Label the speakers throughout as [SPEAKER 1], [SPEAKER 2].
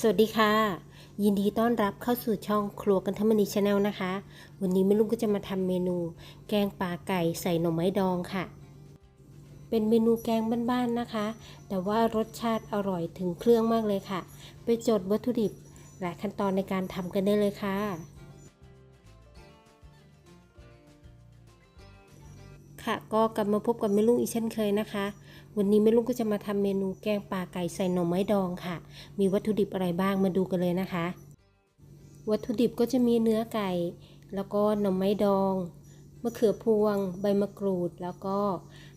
[SPEAKER 1] สวัสดีค่ะ ยินดีต้อนรับเข้าสู่ช่องครัวกันทมณีชาแนลนะคะ วันนี้แม่ลุงก็จะมาทำเมนู แกงป่าไก่ใส่หน่อไม้ดองค่ะ เป็นเมนูแกงบ้านๆนะคะ แต่ว่ารสชาติอร่อยถึงเครื่องมากเลยค่ะ ไปจดวัตถุดิบและขั้นตอนในการทำกันได้เลยค่ะค่ะก็กลับมาพบกับแม่ลุงอีกเช่นเคยนะคะ วันนี้แม่ลุงก็จะมาทำเมนูแกงป่าไก่ใส่หน่อไม้ดองค่ะ มีวัตถุดิบอะไรบ้างมาดูกันเลยนะคะ วัตถุดิบก็จะมีเนื้อไก่ แล้วก็หน่อไม้ดอง มะเขือพวง ใบมะกรูด แล้วก็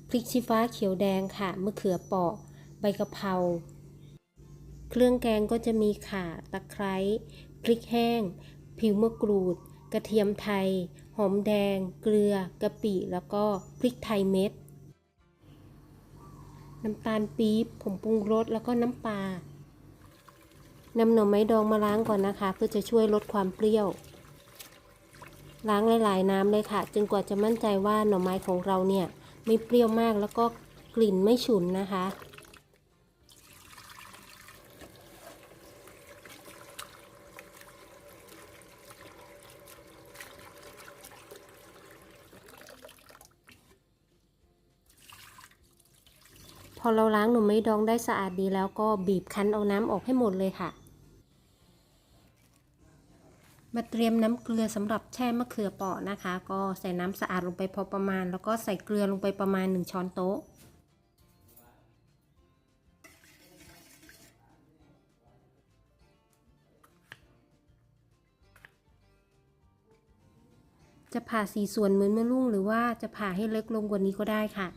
[SPEAKER 1] พริกชี้ฟ้าเขียวแดงค่ะ มะเขือเปาะ ใบกะเพรา เครื่องแกงก็จะมีข่า ตะไคร้ พริกแห้ง ผิวมะกรูด กระเทียมไทย หอมแดง เกลือ กะปิ แล้วก็พริกไทยเม็ด น้ำตาลปี๊บผงปรุงรสแล้วก็น้ำปลานำหน่อไม้ดองมาล้างก่อนนะคะ เพื่อจะช่วยลดความเปรี้ยว ล้างหลายๆน้ำเลยค่ะจนกว่าจะมั่นใจว่าหน่อไม้ของเราเนี่ยไม่เปรี้ยวมากแล้วก็กลิ่นไม่ฉุนนะคะ พอเราล้างหน่อไม้ดองได้สะอาดดีแล้วก็บีบคั้นเอาน้ำออกให้หมดเลยค่ะ มาเตรียมน้ำเกลือสำหรับแช่มะเขือเปราะนะคะ ก็ใส่น้ำสะอาดลงไปพอประมาณ แล้วก็ใส่เกลือลงไปประมาณ 1 ช้อนโต๊ะจะผ่าสีส่วนเหมือนมะลุ่งหรือว่าจะผ่าให้เล็กลงกว่านี้ก็ได้ค่ะ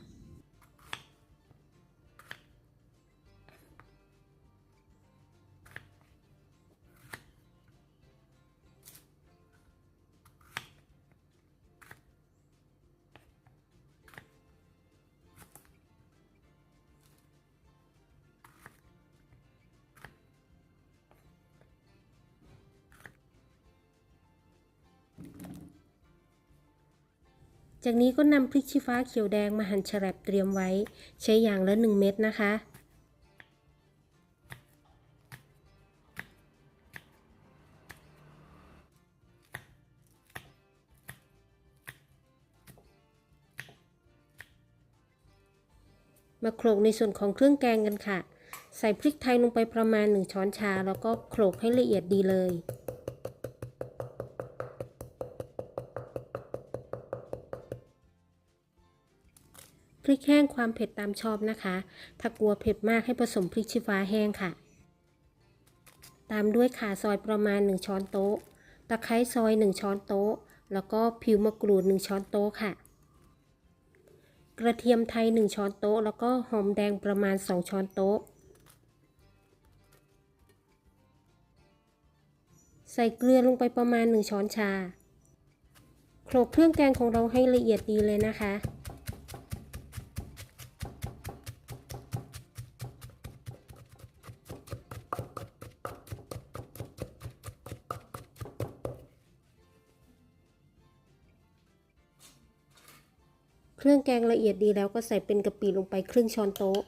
[SPEAKER 1] จากนี้ก็นำพริกชี้ฟ้าเขียวแดงมาหั่นแฉลบเตรียมไว้ ใช้อย่างละ 1 เม็ดนะคะ มาโขลกในส่วนของเครื่องแกงกันค่ะ ใส่พริกไทยลงไปประมาณ 1 ช้อนชา แล้วก็โขลกให้ละเอียดดีเลย กแห้งความเผ็ดตามชอบนะคะ ถ้ากลัวเผ็ดมากให้ผสมพริกชี้ฟ้าแห้งค่ะ ตามด้วยข่าซอยประมาณ 1 ช้อนโต๊ะ ตะไคร้ซอย 1 ช้อนโต๊ะ แล้วก็ผิวมะกรูด 1 ช้อนโต๊ะค่ะ กระเทียมไทย 1 ช้อนโต๊ะ แล้วก็หอมแดงประมาณ 2 ช้อนโต๊ะ ใส่เกลือลงไปประมาณ 1 ช้อนชาโขลกเครื่องแกงของเราให้ละเอียดดีเลยนะคะ เครื่องแกงละเอียดดีแล้วก็ใส่เป็นกะปิลงไปครึ่งช้อนโต๊ะ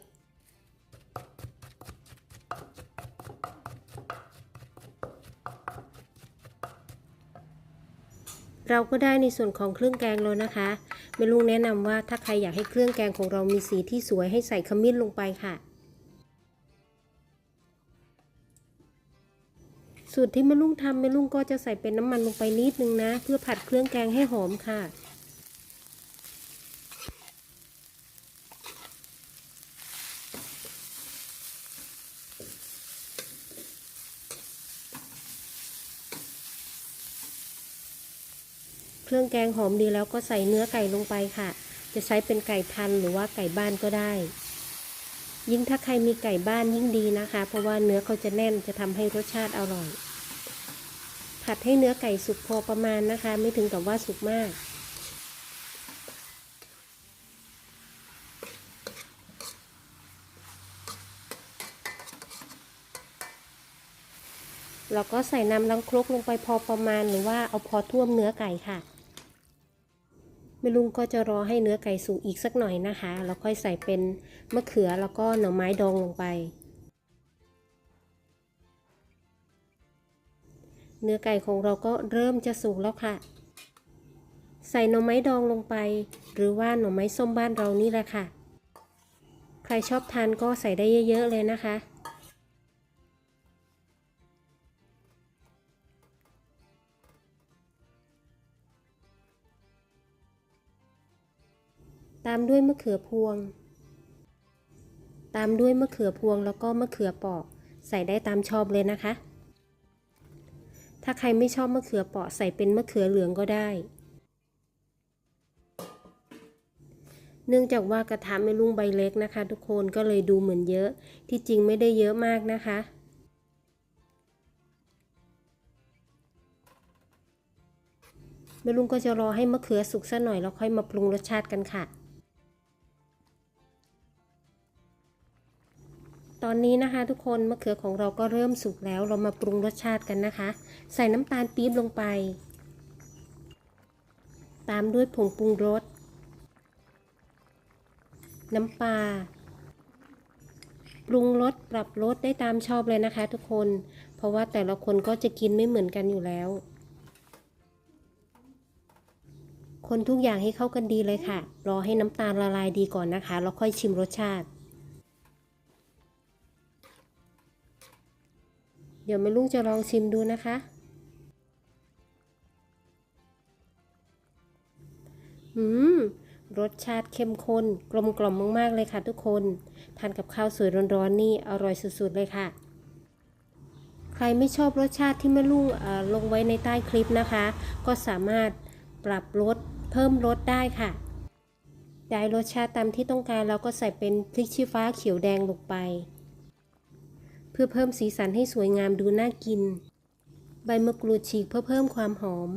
[SPEAKER 1] เราก็ได้ในส่วนของเครื่องแกงแล้วนะคะเมลุงแนะนำว่าถ้าใครอยากให้เครื่องแกงของเรามีสีที่สวยให้ใส่ขมิ้นลงไปค่ะสูตรที่แม่ลุงทำแม่ลุงก็จะใส่เป็นน้ำมันลงไปนิดนึงนะ เพื่อผัดเครื่องแกงให้หอมค่ะ เครื่องแกงหอมดีแล้วก็ใส่เนื้อไก่ลงไปค่ะ จะใช้เป็นไก่พันหรือว่าไก่บ้านก็ได้ ยิ่งถ้าใครมีไก่บ้านยิ่งดีนะคะ เพราะว่าเนื้อเขาจะแน่นจะทำให้รสชาติอร่อย ผัดให้เนื้อไก่สุกพอประมาณนะคะ ไม่ถึงกับว่าสุกมากแล้วก็ใส่น้ำลังครกลงไปพอประมาณหรือว่าเอาพอท่วมเนื้อไก่ค่ะ แม่ลุงก็จะรอให้เนื้อไก่สุกอีกสักหน่อยนะคะ แล้วค่อยใส่เป็นมะเขือแล้วก็หน่อไม้ดองลงไป เนื้อไก่ของเราก็เริ่มจะสุกแล้วค่ะ ใส่หน่อไม้ดองลงไป หรือว่าหน่อไม้ส้มบ้านเรานี่แหละค่ะ ใครชอบทานก็ใส่ได้เยอะๆเลยนะคะ ตามด้วยมะเขือพวง ตามด้วยมะเขือพวงแล้วก็มะเขือปราะใส่ได้ตามชอบเลยนะคะ ถ้าใครไม่ชอบมะเขือเปาะใส่เป็นมะเขือเหลืองก็ได้ เนื่องจากว่ากระทะไม่ลุ่งใบเล็กนะคะ ทุกคนก็เลยดูเหมือนเยอะ ที่จริงไม่ได้เยอะมากนะคะ แม่ลุงก็จะรอให้มะเขือสุกสักหน่อยแล้วค่อยมาปรุงรสชาติกันค่ะ ตอนนี้นะคะทุกคนมะเขือของเราก็เริ่มสุกแล้ว เรามาปรุงรสชาติกันนะคะ ใส่น้ำตาลปี๊บลงไป ตามด้วยผงปรุงรส น้ำปลา ปรุงรสปรับรสได้ตามชอบเลยนะคะ ทุกคน เพราะว่าแต่ละคนก็จะกินไม่เหมือนกันอยู่แล้ว คนทุกอย่างให้เข้ากันดีเลยค่ะ รอให้น้ำตาลละลายดีก่อนนะคะ แล้วค่อยชิมรสชาติ เดี๋ยวแม่ลุงจะลองชิมดูนะคะ อืม รสชาติเข้มข้น กลมกล่อมมาก ๆ เลยค่ะทุกคน ทานกับข้าวสวยร้อน ๆ นี่อร่อยสุด ๆ เลยค่ะ ใครไม่ชอบรสชาติที่แม่ลุงเออลงไว้ในใต้คลิปนะคะ ก็สามารถปรับรสเพิ่มรสได้ค่ะ ได้รสชาติตามที่ต้องการเราก็ใส่เป็นพริกชี้ฟ้าเขียวแดงลงไป เพื่อเพิ่มสีสันให้สวยงามดูน่ากิน ใบมะกรูดฉีกเพื่อเพิ่มความหอม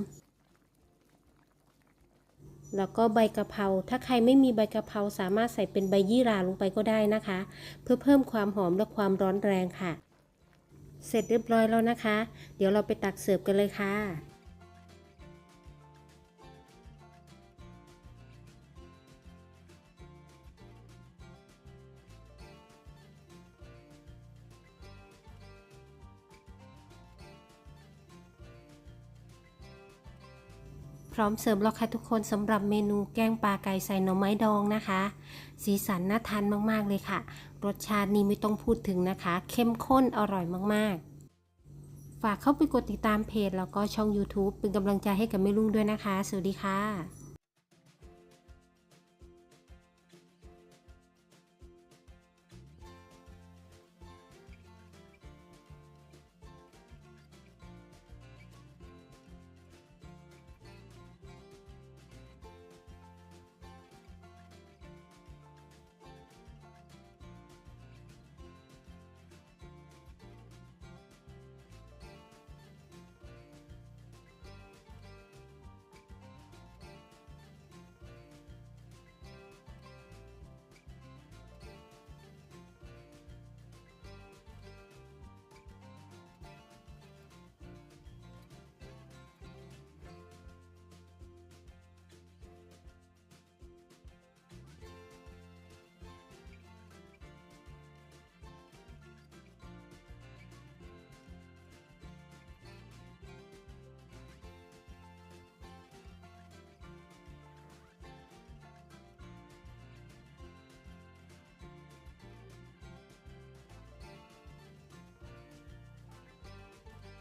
[SPEAKER 1] แล้วก็ใบกะเพรา ถ้าใครไม่มีใบกะเพราสามารถใส่เป็นใบยี่หร่าลงไปก็ได้นะคะ เพื่อเพิ่มความหอมและความร้อนแรงค่ะ เสร็จเรียบร้อยแล้วนะคะ เดี๋ยวเราไปตักเสิร์ฟกันเลยค่ะ พร้อมเสิร์ฟแล้วค่ะทุกคนสำหรับเมนูแกงปลาไก่ใส่หน่อไม้ดองนะคะ สีสันน่าทานมากๆเลยค่ะ รสชาตินี้ไม่ต้องพูดถึงนะคะ เข้มข้นอร่อยมากๆ ฝากเข้าไปกดติดตามเพจแล้วก็ช่อง YouTube เป็นกำลังใจให้กับแม่ลุงด้วยนะคะ สวัสดีค่ะ